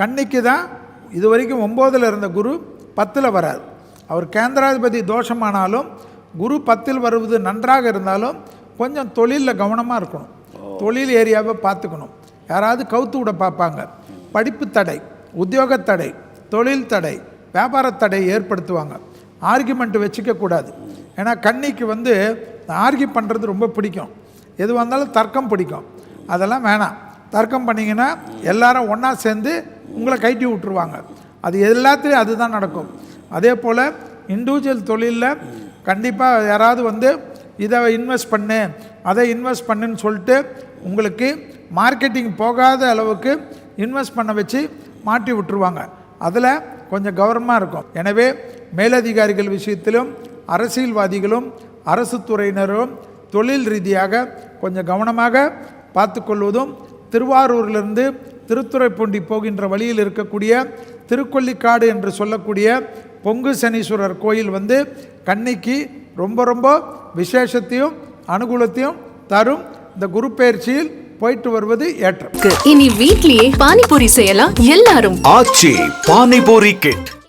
கன்னிக்கு தான் இது வரைக்கும் ஒம்போதில் இருந்த குரு பத்தில் வரார். அவர் கேந்திராதிபதி தோஷமானாலும் குரு பத்தில் வருவது நன்றாக இருந்தாலும் கொஞ்சம் தொழிலில் கவனமாக இருக்கணும். தொழில் ஏரியாவை பார்த்துக்கணும் யாராவது கவுத்து விட பார்ப்பாங்க படிப்பு தடை உத்தியோக தடை தொழில் தடை வியாபார தடை ஏற்படுத்துவாங்க. ஆர்கியூமெண்ட் வச்சுக்கக்கூடாது ஏன்னா கன்னிக்கு வந்து ஆர்கியூ பண்ணுறது ரொம்ப பிடிக்கும். எது வந்தாலும் தர்க்கம் பிடிக்கும். அதெல்லாம் வேணாம். தர்க்கம் பண்ணிங்கன்னா எல்லாரும் ஒன்றா சேர்ந்து உங்களை கைட்டி விட்டுருவாங்க. அது எல்லாத்துலேயும் அதுதான் நடக்கும். அதே போல் இண்டிவிஜுவல் தொழிலில் கண்டிப்பாக யாராவது வந்து இதை இன்வெஸ்ட் பண்ணு அதை இன்வெஸ்ட் பண்ணுன்னு சொல்லிட்டு உங்களுக்கு மார்க்கெட்டிங் போகாத அளவுக்கு இன்வெஸ்ட் பண்ண வச்சு மாட்டி விட்டுருவாங்க. அதில் கொஞ்சம் கவனமாக இருக்கும். எனவே மேலதிகாரிகள் விஷயத்திலும் அரசியல்வாதிகளும் அரசு துறையினரும் தொழில் ரீதியாக கொஞ்சம் கவனமாக பார்த்துக்கொள்வதும் திருவாரூர்லேருந்து திருத்துறைப்பூண்டி போகின்ற வழியில் இருக்கக்கூடிய திருக்கொல்லிக்காடு என்று சொல்லக்கூடிய பொங்கு சனீஸ்வரர் கோயில் வந்து கன்னிக்கு ரொம்ப ரொம்ப விசேஷத்தையும் அனுகூலத்தையும் தரும். இந்த குரு பயிற்சியில் போயிட்டு வருவது ஏற்றம். இனி வீட்லயே பானிபூரி செய்யலாம். எல்லாரும் ஆச்சி பானிபூரி கிட்.